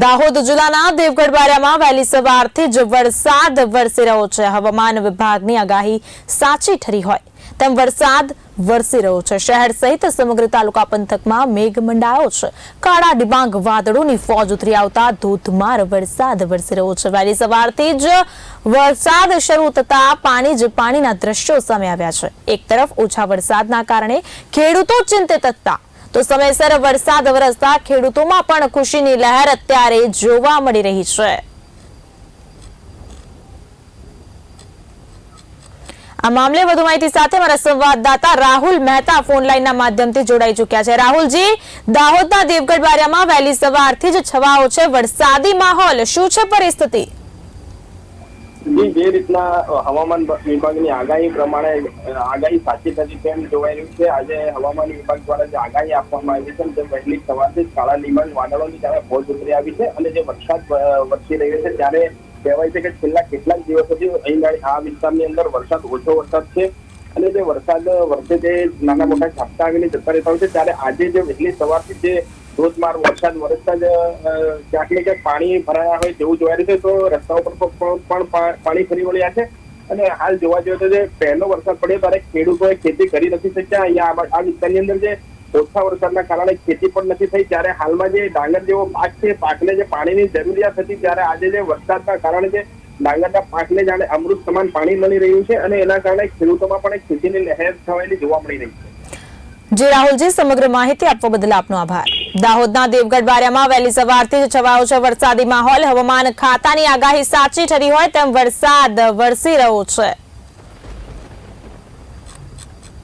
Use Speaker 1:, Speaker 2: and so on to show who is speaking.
Speaker 1: દાહોદ જિલ્લાના દેવગઢ વહેલી સવારથી જ વરસાદ વરસી રહ્યો છે. હવામાન વિભાગની આગાહી સાચી ઠરી હોય તેમ વરસાદ વરસી રહ્યો છે. શહેર સહિત સમગ્ર તાલુકા પંથકમાં મેઘ મંડાયો છે. કાળા ડિબાંગ વાદળોની ફોજ ઉતરી આવતા ધોધમાર વરસાદ વરસી રહ્યો છે. વહેલી સવારથી જ વરસાદ શરૂ થતા પાણી જ પાણીના દ્રશ્યો સામે આવ્યા છે. એક તરફ ઓછા વરસાદના કારણે ખેડૂતો ચિંતિત હતા. તો સમયસર વરસાદ વરસતા ખેડૂતોમાં પણ ખુશીની લહેર અત્યારે જોવા મળી રહી છે. આ મામલે વધુ માહિતી સાથે મારા સંવાદદાતા રાહુલ મહેતા ફોન લાઈનના માધ્યમથી જોડાઈ ચૂક્યા છે. રાહુલજી, દાહોદના દેવગઢ બારિયામાં વહેલી સવારથી જ છવાઓ છે. વરસાદી માહોલ, શું છે પરિસ્થિતિ?
Speaker 2: જી જે રીતના હવામાન વિભાગની આગાહી પ્રમાણે આગાહી સાચી થતી તેમ જોવાઈ રહ્યું છે. આજે હવામાન વિભાગ દ્વારા જે આગાહી આપવામાં આવી છે તે વહેલી સવારથી જ કાળા લીમણ વાદળોની ત્યારે ફોજ ઉતરી આવી છે અને જે વરસાદ વરસી રહ્યો છે ત્યારે કહેવાય છે કે છેલ્લા કેટલાક દિવસોથી અહીં આ વિસ્તારની અંદર વરસાદ ઓછો વરસાદ છે અને જે વરસાદ વરસે તે નાના મોટા ઝાપટા આવીને જતા રહેતા હોય છે. ત્યારે આજે જે વહેલી સવારથી જે ધોધમાર વરસાદ વરસતા જ ક્યાંક ને ક્યાંક પાણી ભરાયા હોય તેવું જોવા રહ્યું છે તો રસ્તાઓ પર પણ પણ ફરી વળ્યા છે. અને હાલ જોવા જોઈએ તો જે પહેલો વરસાદ પડ્યો ત્યારે ખેડૂતોએ ખેતી કરી નથી શક્યા. અહીંયા આ વિસ્તારની અંદર જે ઓછા વરસાદના કારણે ખેતી પણ નથી થઈ. ત્યારે હાલમાં જે ડાંગર જેવો પાક છે, પાકને જે પાણીની જરૂરિયાત હતી, ત્યારે આજે જે વરસાદના કારણે જે ડાંગરના પાકને જાણે અમૃત સમાન પાણી મળી રહ્યું છે અને એના કારણે ખેડૂતોમાં પણ ખેતીની લહેર થયેલી જોવા મળી રહી છે.
Speaker 1: જે રાહુલજી, સમગ્ર માહિતી આપવા બદલ આપનો આભાર. દાહોદના દેવગઢ બારિયામાં વહેલી સવારથી જ છવાયો છે વરસાદી માહોલ. હવામાન ખાતાની આગાહી સાચી ઠરી હોય તેમ વરસાદ વરસી રહ્યો છે.